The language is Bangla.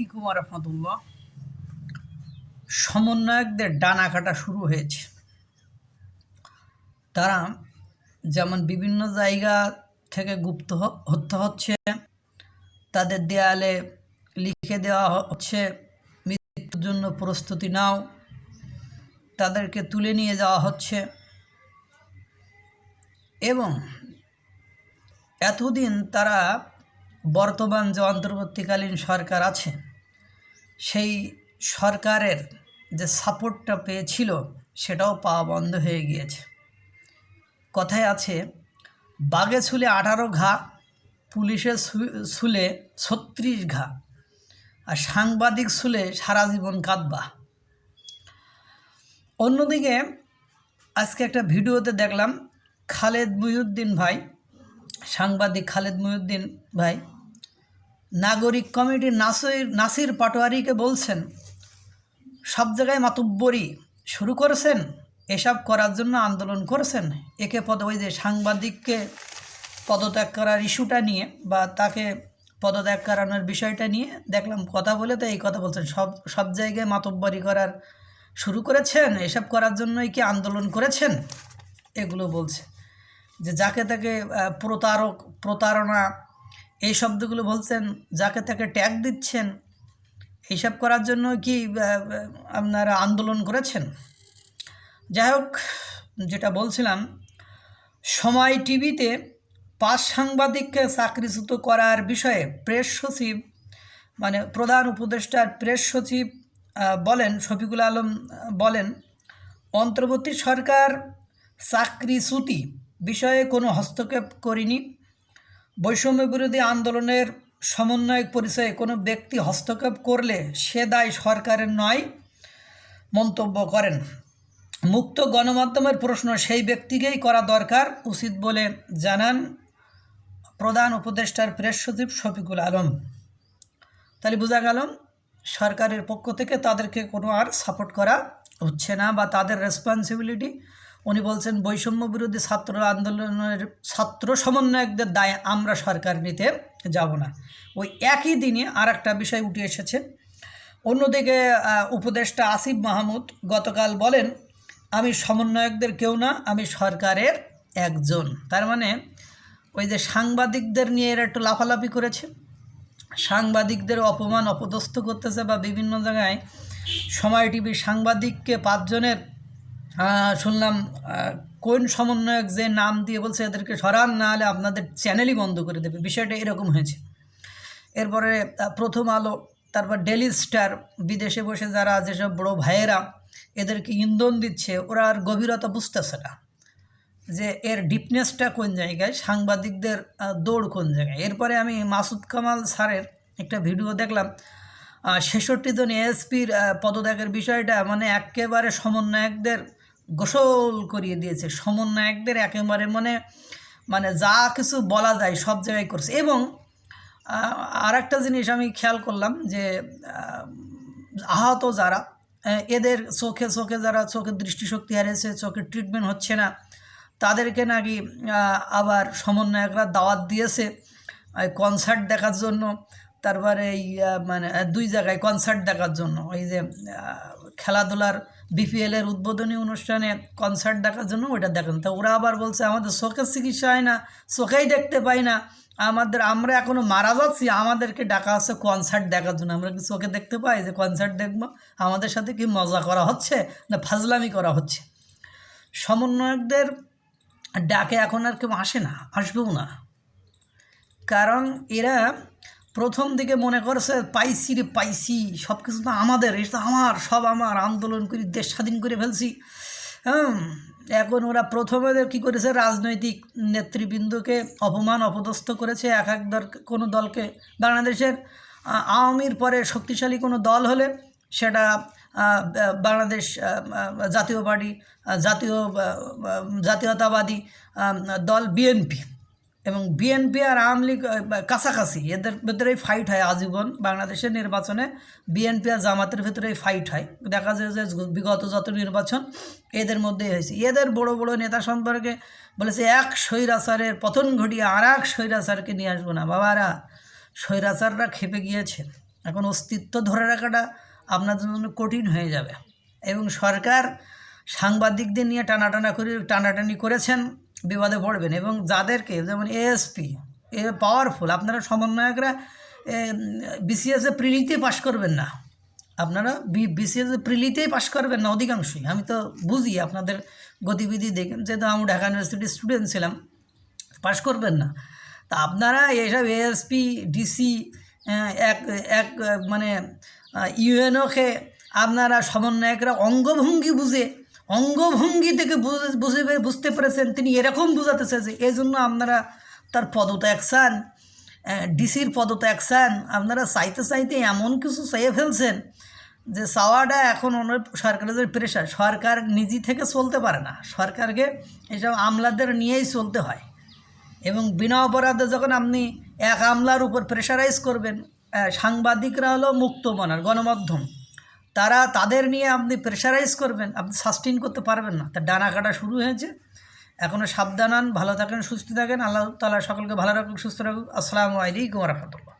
রহমতুল্লাহ সমন্বয়কদের ডানা কাটা শুরু হয়েছে। তারা যেমন বিভিন্ন জায়গা থেকে গুপ্ত হত্যা হচ্ছে, তাদের দেয়ালে লিখে দেওয়া হচ্ছে, মৃত্যুর জন্য প্রস্তুতি নাও, তাদেরকে তুলে নিয়ে যাওয়া হচ্ছে। এবং এতদিন তারা বর্তমান যে অন্তর্বর্তীকালীন সরকার আছে সেই সরকারের যে সাপোর্টটা পেয়েছিল, সেটাও পাওয়া বন্ধ হয়ে গিয়েছে। কথায় আছে, বাঘে ছুলে আঠারো ঘা, পুলিশে ছুলে ছত্রিশ ঘা, আর সাংবাদিক ছুলে সারা জীবন কাঁদবা। অন্যদিকে, আজকে একটা ভিডিওতে দেখলাম, খালেদ মহিউদ্দিন ভাই, সাংবাদিক খালেদ মহিউদ্দিন ভাই নাগরিক কমিটির নাসির নাসির পাটোয়ারিকে বলছেন, সব জায়গায় মাতুব্বরি শুরু করেছেন, এসব করার জন্য আন্দোলন করেছেন। একে পদ ওই যে সাংবাদিককে পদত্যাগ করার ইস্যুটা নিয়ে বা তাকে পদত্যাগ করানোর বিষয়টা নিয়ে দেখলাম কথা বলে, তো এই কথা বলছেন। সব সব জায়গায় মাতব্বরি করার শুরু করেছেন, এসব করার জন্যই কি আন্দোলন করেছেন? এগুলো বলছে। যে যাকে তাকে প্রতারক প্রতারণা এই শব্দগুলো বলছেন, যাকে তাকে ট্যাগ দিচ্ছেন, এইসব করার জন্য কি আপনারা আন্দোলন করেছেন? যাই হোক, যেটা বলছিলাম, সময় টিভিতে পাঁচ সাংবাদিককে চাকরিচ্যুত করার বিষয়ে প্রেস সচিব মানে প্রধান উপদেষ্টার প্রেস সচিব বলেন, শফিকুল আলম বলেন, অন্তর্বর্তী সরকার চাকরিচ্যুতি বিষয়ে কোনো হস্তক্ষেপ করিনি। বৈষম্য বিরোধী আন্দোলনের সমন্বয়ক পরিচয়ে কোনো ব্যক্তি হস্তক্ষেপ করলে সে দায় সরকারের নয় মন্তব্য করেন। মুক্ত গণমাধ্যমের প্রশ্ন, সেই ব্যক্তিকেই করা দরকার উচিত বলে জানান প্রধান উপদেষ্টার প্রেস সচিব শফিকুল আলম। তাহলে বোঝা গেল, সরকারের পক্ষ থেকে তাদেরকে কোনো আর সাপোর্ট করা হচ্ছে না বা তাদের রেসপন্সিবিলিটি উনি বলছেন, বৈষম্য বিরোধী ছাত্র আন্দোলনের ছাত্র সমন্বয়কদের দায় আমরা সরকার নিতে যাব না। ওই একই দিনে আর একটা বিষয় উঠে এসেছে। অন্যদিকে উপদেষ্টা আসিফ মাহমুদ গতকাল বলেন, আমি সমন্বয়কদের কেউ না, আমি সরকারের একজন। তার মানে ওই যে সাংবাদিকদের নিয়ে এরা একটু লাফালাফি করেছে। সাংবাদিকদের অপমান, অপদস্থ করতেছে বা বিভিন্ন জায়গায় সময় টিভির সাংবাদিককে পাঁচজনের শুনলাম কোন সমন্বয়ক যে নাম দিয়ে বলছে এদেরকে সরান, না হলে আপনাদের চ্যানেলই বন্ধ করে দেবে। বিষয়টা এরকম হয়েছে। এরপরে প্রথম আলো, তারপর ডেলি স্টার, বিদেশে বসে যারা যেসব বড় ভাইয়েরা, এদেরকে ইন্ধন দিচ্ছে, ওরা আর গভীরতা বুঝতেছে না যে এর ডিপনেসটা কোন জায়গায়, সাংবাদিকদের দৌড় কোন জায়গায়। এরপরে আমি মাসুদ কামাল স্যারের একটা ভিডিও দেখলাম। ছেষট্টি জন এএসপির পদত্যাগের বিষয়টা মানে একেবারে সমন্বয়কদের গোসল করিয়ে দিয়েছে। সমন্বয়কদের একেবারে মানে মানে যা কিছু বলা যায় সব জায়গায় করছে। এবং আর একটা জিনিস আমি খেয়াল করলাম যে আহত যারা এদের চোখে চোখে যারা চোখের দৃষ্টিশক্তি হারিয়েছে, চোখের ট্রিটমেন্ট হচ্ছে না, তাদেরকে নাকি আবার সমন্বয়করা দাওয়াত দিয়েছে কনসার্ট দেখার জন্য। তারপরে এই মানে দুই জায়গায় কনসার্ট দেখার জন্য। ওই যে খেলাধুলার বিপিএলের উদ্বোধনী অনুষ্ঠানে কনসার্ট দেখার জন্য ওইটা দেখেন। তা ওরা আবার বলছে, আমাদের চোখের চিকিৎসা হয় না চোখেই দেখতে পাই না। আমাদের, আমরা এখনও মারা যাচ্ছি, আমাদেরকে ডাকা হচ্ছে কনসার্ট দেখার জন্য। আমরা কি চোখে দেখতে পাই যে কনসার্ট দেখব? আমাদের সাথে কি মজা করা হচ্ছে না ফাজলামি করা হচ্ছে? সমন্বয়কদের ডাকে এখন আর কেউ আসে না, আসবেও না। কারণ এরা প্রথম দিকে মনে করছে, পাইছি রে, পাইছি সব কিছু তো আমাদের, এটা আমার, সব আমার, আন্দোলন করি, দেশ স্বাধীন করে ফেলছি। হ্যাঁ এখন ওরা প্রথমে কী করেছে, রাজনৈতিক নেতৃবৃন্দকে অপমান, অপদস্থ করেছে এক এক দল, কোনো দলকে। বাংলাদেশের আওয়ামীর পরে শক্তিশালী কোনো দল হলে সেটা বাংলাদেশ জাতীয় পার্টি জাতীয় জাতীয়তাবাদী দল, বিএনপি। এবং বিএনপি আর আওয়ামী লীগ কাছাকাছি, এদের ভেতরেই ফাইট হয় আজীবন। বাংলাদেশের নির্বাচনে বিএনপি আর জামাতের ভেতরেই ফাইট হয়। দেখা যায় যে বিগত যত নির্বাচন, এদের মধ্যেই হয়েছে। এদের বড় বড় নেতা সম্পর্কে বলেছে, এক স্বৈরাচারের পতন ঘটিয়ে আর এক স্বৈরাচারকে নিয়ে আসব না। বাবারা, স্বৈরাচাররা খেপে গিয়েছে। এখন অস্তিত্ব ধরে রাখাটা আপনাদের জন্য কঠিন হয়ে যাবে। এবং সরকার সাংবাদিকদের নিয়ে টানাটানা করে, টানাটানি করেছেন। বিবাদে পড়বেন এবং যাদেরকে, যেমন এএসপি এ পাওয়ারফুল আপনারা সমন্বয়করা বিসিএসে প্রিলিতে পাশ করবেন না। আপনারা বিসিএসে প্রিলিতেই পাশ করবেন না অধিকাংশই। আমি তো বুঝি আপনাদের গতিবিধি দেখে, যেহেতু আমি ঢাকা ইউনিভার্সিটির স্টুডেন্ট ছিলাম, পাশ করবেন না। তা আপনারা এইসব এএসপি ডিসি এক এক মানে ইউএনওকে আপনারা সমন্বয়করা অঙ্গভঙ্গি বুঝে অঙ্গভঙ্গি থেকে বুঝে বুঝে বুঝতে পেরেছেন, তিনি এরকম বুঝাতে চেয়েছে এই জন্য আপনারা তার পদত্যাগ চান ডিসির পদত্যাগ চান আপনারা চাইতে চাইতে এমন কিছু চেয়ে ফেলছেন যে চাওয়াটা এখন অন্য সরকারের প্রেশার সরকার নিজে থেকে চলতে পারে না। সরকারকে এসব আমলাদের নিয়েই চলতে হয়। এবং বিনা অপরাধে যখন আপনি এক আমলার উপর প্রেশারাইজ করবেন সাংবাদিকরা হলো মুক্ত মনার, গণমাধ্যম। তারা তাদের নিয়ে আপনি প্রেশারাইজ করবেন, আপনি সাস্টেন করতে পারবেন না। তার ডানা কাটা শুরু হয়েছে। এখনও সাবধান ভালো থাকেন, সুস্থ থাকেন। আল্লাহ তালা সকলকে ভালো রাখুক, সুস্থ রাখুক। আসসালামু আলাইকুম রহমতুল্লাহ।